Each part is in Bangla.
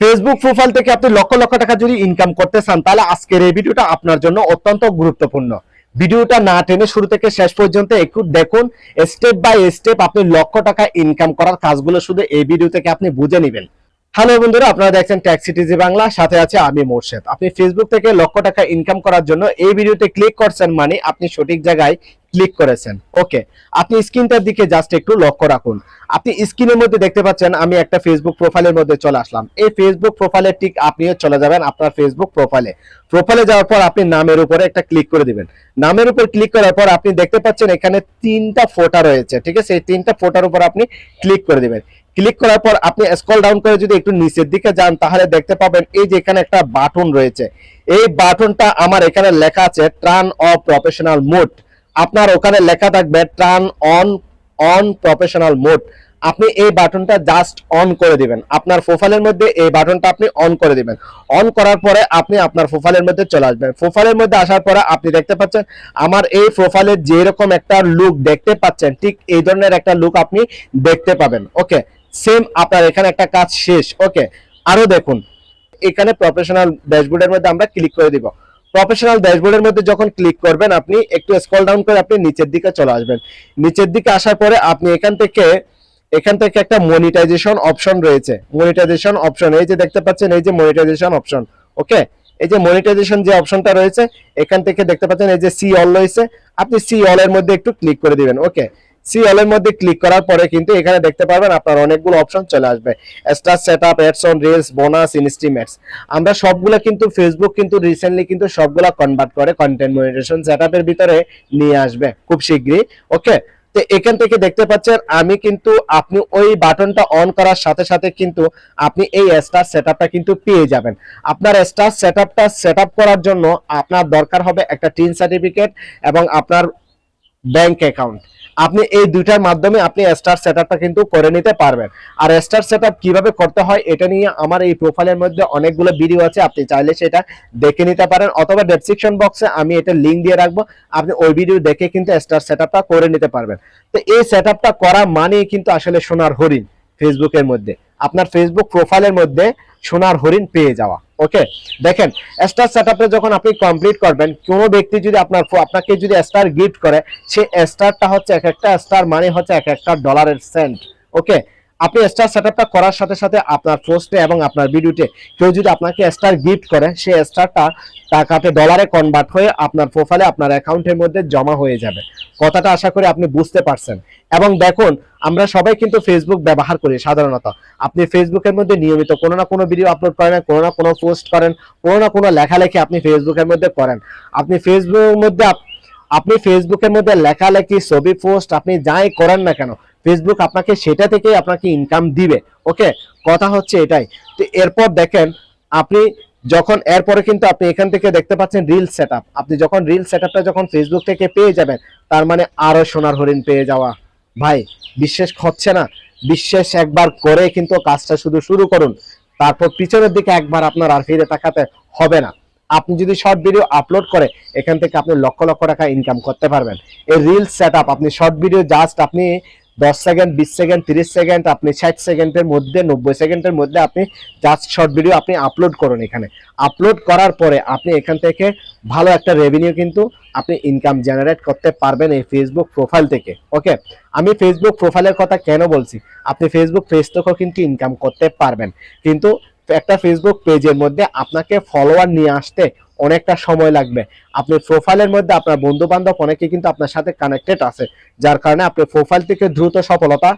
ফেসবুক প্রোফাইল থেকে আপনি লক্ষ লক্ষ টাকা যদি ইনকাম করতে চান, তাহলে আজকের এই ভিডিওটা আপনার জন্য অত্যন্ত গুরুত্বপূর্ণ। ভিডিওটা না টেনে শুরু থেকে শেষ পর্যন্ত একটু দেখুন স্টেপ বাই স্টেপ আপনি লক্ষ টাকা ইনকাম করার কাজগুলো শুধু এই ভিডিও থেকে আপনি বুঝে নেবেন। হ্যালো বন্ধুরা, আপনারা দেখছেন ট্যাক্সি টিজি বাংলা, সাথে আছে আমি মোর্শেদ। আপনি ফেসবুক থেকে লক্ষ টাকা ইনকাম করার জন্য এই ভিডিওতে ক্লিক করছেন মানে আপনি সঠিক জায়গায় ক্লিক করেছেন। ওকে আপনি স্ক্রিনটার দিকে জাস্ট একটু লক্ষ্য রাখুন। আপনি স্ক্রিনের মধ্যে দেখতে পাচ্ছেন আমি একটা ফেসবুক প্রোফাইলের মধ্যে চলে আসলাম। এই ফেসবুক প্রোফাইলের ঠিক আপনিও চলে যাবেন আপনার ফেসবুক প্রোফাইলে প্রোফাইলে যাওয়ার পর আপনি নামের উপরে একটা ক্লিক করে দিবেন। নামের উপর ক্লিক করার পর আপনি দেখতে পাচ্ছেন এখানে তিনটা ফোটা রয়েছে, ঠিক আছে? এই তিনটা ফোটার উপর আপনি ক্লিক করে দিবেন। ক্লিক করার পর আপনি স্ক্রল ডাউন করে যদি একটু নিচের দিকে যান, তাহলে দেখতে পাবেন এই যে এখানে একটা বাটন রয়েছে। এই বাটনটা আমার এখানে লেখা আছে টার্ন অফ প্রফেশনাল মোড আপনার ওখানে লেখা থাকবে turn on on professional mode আপনি এই বাটনটা জাস্ট অন করে দিবেন। আপনার প্রোফাইলের মধ্যে এই বাটনটা আপনি অন করে দিবেন। অন করার পরে আপনি আপনার প্রোফাইলের মধ্যে চলে আসবেন। প্রোফাইলের মধ্যে আসার পরে আপনি দেখতে পাচ্ছেন, আমার এই প্রোফাইলে যেরকম একটা লুক দেখতে পাচ্ছেন, ঠিক এই ধরনের একটা লুক আপনি দেখতে পাবেন। ওকে সেম আপনার এখানে একটা কাজ শেষ। ওকে আরও দেখুন। এখানে প্রফেশনাল ড্যাশবোর্ডের মধ্যে আমরা ক্লিক করে দিব। প্রফেশনাল ড্যাশবোর্ডের মধ্যে যখন ক্লিক করবেন, আপনি একটু স্ক্রল ডাউন করে আপনি নিচের দিকে চলে আসবেন। নিচের দিকে আসার পরে আপনি এখান থেকে এখান থেকে একটা মনিটাইজেশন অপশন রয়েছে। মনিটাইজেশন অপশন এই যে দেখতে পাচ্ছেন, এই যে মনিটাইজেশন অপশন ওকে এই যে মনিটাইজেশন যে অপশনটা রয়েছে, এখান থেকে দেখতে পাচ্ছেন, এই যে সি অল রয়েছে। আপনি সি অল এর মধ্যে একটু ক্লিক করে দিবেন। ওকে সি অল এর মধ্যে ক্লিক করার পরে কিন্তু এখানে দেখতে পারবেন আপনার অনেকগুলো অপশন চলে আসবে। Start set up ads on reels bonus estimates আমরা সবগুলো কিন্তু ফেসবুক কিন্তু রিসেন্টলি কিন্তু সবগুলা কনভার্ট করে কন্টেন্ট মনিটাইজেশন সেটআপের ভিতরে নিয়ে আসবে খুব শীঘ্রই ওকে তো এখান থেকে দেখতে পাচ্ছেন আমি কিন্তু আপনি ওই বাটনটা অন করার সাথে সাথে কিন্তু আপনি এই স্টার সেটআপটা কিন্তু পেয়ে যাবেন। আপনার স্টার সেটআপটা সেটআপ করার জন্য আপনার দরকার হবে একটা টিন সার্টিফিকেট এবং আপনার ব্যাংক অ্যাকাউন্ট আপনি এই দুইটার মাধ্যমে আপনি স্টার সেটআপটা কিন্তু করে নিতে পারবেন। আর স্টার সেটআপ কীভাবে করতে হয়, এটা নিয়ে আমার এই প্রোফাইলের মধ্যে অনেকগুলো ভিডিও আছে, আপনি চাইলে সেটা দেখে নিতে পারেন। অথবা ডেসক্রিপশন বক্সে আমি এটা লিংক দিয়ে রাখব, আপনি ওই ভিডিও দেখে কিন্তু স্টার সেটআপটা করে নিতে পারবেন। তো এই সেটআপটা করা মানেই কিন্তু আসলে সোনার হরিণ ফেসবুকের মধ্যে। আপনার ফেসবুক প্রোফাইলের মধ্যে সোনার হরিণ পেয়ে যাওয়া। ওকে দেখেন স্টার সেটআপে যখন আপনি কমপ্লিট করবেন, কোনো ব্যক্তি যদি আপনার আপনাকে যদি স্টার গিফট করে, সে স্টারটা হচ্ছে এক একটা স্টার মানে হচ্ছে এক একটা ডলারের সেন্ট ওকে আপনি স্টার সেটআপটা করার সাথে সাথে আপনার পোস্টে এবং আপনার ভিডিওতে কেউ যদি আপনাকে স্টার গিফট করে সেই স্টারটা টাকাতে ডলারে কনভার্ট হয়ে আপনার প্রোফাইলে আপনার অ্যাকাউন্টের মধ্যে জমা হয়ে যাবে। কথাটা আশা করি আপনি বুঝতে পারছেন। এবং দেখুন, আমরা সবাই কিন্তু ফেসবুক ব্যবহার করি সাধারণত। আপনি ফেসবুকের মধ্যে নিয়মিত কোনো না কোনো ভিডিও আপলোড করেন, কোনো না কোনো পোস্ট করেন, কোনো না কোনো লেখালেখি আপনি ফেসবুকের মধ্যে করেন। আপনি ফেসবুকের মধ্যে আপনি ফেসবুকের মধ্যে লেখালেখি, ছবি পোস্ট আপনি যাই করেন না কেন ফেসবুক আপনাকে সেটা থেকেই আপনাকে ইনকাম দিবে। ওকে কথা হচ্ছে এটাই। তো এরপর দেখেন, আপনি যখন, এরপরে কিন্তু আপনি এখান থেকে দেখতে পাচ্ছেন রিল সেটআপ আপনি যখন রিল সেটআপটা যখন ফেসবুক থেকে পেয়ে যাবেন, তার মানে আরও সোনার হরিণ পেয়ে যাওয়া। ভাই, বিশ্বাস হচ্ছে না। বিশ্বাস একবার করে কিন্তু কাজটা শুধু শুরু করুন। তারপর পিছনের দিকে একবার আপনার আর ফিরে তাকাতে হবে না। আপনি যদি শর্ট ভিডিও আপলোড করে, এখান থেকে আপনি লক্ষ লক্ষ টাকা ইনকাম করতে পারবেন। এই রিল সেটআপ আপনি শর্ট ভিডিও জাস্ট আপনি দশ সেকেন্ড বিশ সেকেন্ড তিরিশ সেকেন্ড আপনি ষাট সেকেন্ডের মধ্যে, নব্বই সেকেন্ডের মধ্যে আপনি জাস্ট শর্ট ভিডিও আপনি আপলোড করুন এখানে। আপলোড করার পরে আপনি এখান থেকে ভালো একটা রেভিনিউ কিন্তু আপনি ইনকাম জেনারেট করতে পারবেন এই ফেসবুক প্রোফাইল থেকে ওকে আমি ফেসবুক প্রোফাইলের কথা কেন বলছি? আপনি ফেসবুক পেজ থেকেও কিন্তু ইনকাম করতে পারবেন। কিন্তু একটা ফেসবুক পেজের মধ্যে আপনাকে ফলোয়ার নিয়ে আসতে অনেকটা সময় লাগবে। আপনি প্রোফাইলের মধ্যে আপনার বন্ধু বান্ধব অনেকে কিন্তু আপনার সাথে কানেক্টেড আছে, যার কারণে আপনি প্রোফাইল থেকে দ্রুত সফলতা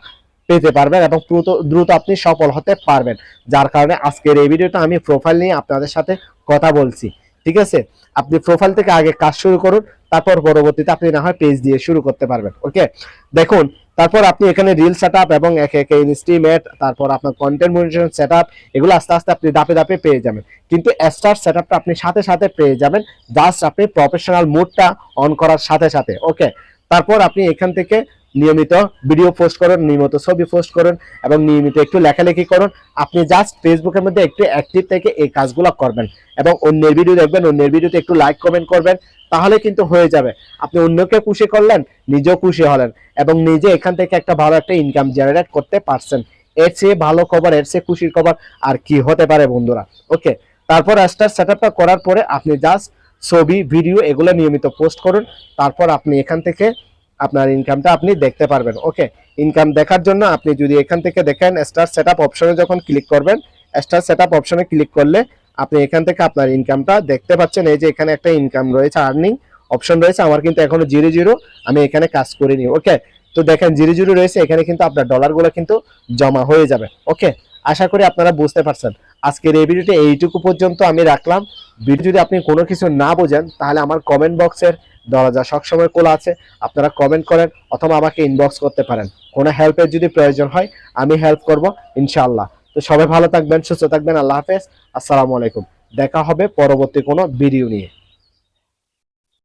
পেতে পারবেন এবং দ্রুত দ্রুত আপনি সফল হতে পারবেন। যার কারণে আজকের এই ভিডিওটা আমি প্রোফাইল নিয়ে আপনাদের সাথে কথা বলছি। ঠিক আছে? আপনি প্রোফাইল থেকে আগে কাজ শুরু করুন, তারপর পরবর্তীতে আপনি না হয় পেজ দিয়ে শুরু করতে পারবেন ওকে দেখুন, তারপর আপনি এখানে রিল সেটআপ এবং একে একে ইনস্টিমেট তারপর আপনার কন্টেন্ট মনিটরিং সেটআপ এগুলো আস্তে আস্তে আপনি ধাপে ধাপে পেয়ে যাবেন। কিন্তু স্টার সেটআপটা আপনি সাথে সাথে পেয়ে যাবেন জাস্ট আপনি প্রফেশনাল মোডটা অন করার সাথে সাথে ওকে তারপর আপনি এখান থেকে নিয়মিত ভিডিও পোস্ট করুন, নিয়মিত ছবি পোস্ট করুন এবং নিয়মিত একটু লেখালেখি করুন। আপনি জাস্ট ফেসবুকের মধ্যে একটু অ্যাক্টিভ থেকে এই কাজগুলো করবেন এবং অন্যের ভিডিও দেখবেন, অন্যের ভিডিওতে একটু লাইক কমেন্ট করবেন, তাহলে কিন্তু হয়ে যাবে। আপনি অন্যকে খুশি করলেন, নিজেও খুশি হলেন এবং নিজে এখান থেকে একটা ভালো একটা ইনকাম জেনারেট করতে পারছেন। এর চেয়ে ভালো খবর, এর চেয়ে খুশির খবর আর কি হতে পারে বন্ধুরা? ওকে তারপর স্টার সেটআপটা করার পরে আপনি জাস্ট ছবি ভিডিও এগুলো নিয়মিত পোস্ট করুন। তারপর আপনি এখান থেকে আপনার ইনকামটা আপনি দেখতে পারবেন। ওকে ইনকাম দেখার জন্য আপনি যদি এখান থেকে দেখেন স্টার সেটআপ অপশনে যখন ক্লিক করবেন স্টার সেটআপ অপশনে ক্লিক করলে আপনি এখান থেকে আপনার ইনকামটা দেখতে পাচ্ছেন। এই যে এখানে একটা ইনকাম রয়েছে আর্নিং অপশন রয়েছে, আমার কিন্তু এখনও জিরো জিরো আমি এখানে কাজ করিনি। ওকে তো দেখেন জিরো জিরো রয়েছে, এখানে কিন্তু আপনার ডলারগুলো কিন্তু জমা হয়ে যাবে। ওকে আশা করি আপনারা বুঝতে পারছেন। আজকের এই ভিডিওটি এইটুকু পর্যন্ত আমি রাখলাম। ভিডিও যদি আপনি কোনো কিছু না বোঝেন, তাহলে আমার কমেন্ট বক্সের দরজা সবসময় খোলা আছে, আপনারা কমেন্ট করেন অথবা আমাকে ইনবক্স করতে পারেন। কোনো হেল্পের যদি প্রয়োজন হয়, আমি হেল্প করব, ইনশাআল্লাহ। তো সবাই ভালো থাকবেন, সুস্থ থাকবেন, আল্লাহ হাফেজ। আসসালামু আলাইকুম। দেখা হবে পরবর্তী কোনো ভিডিও নিয়ে।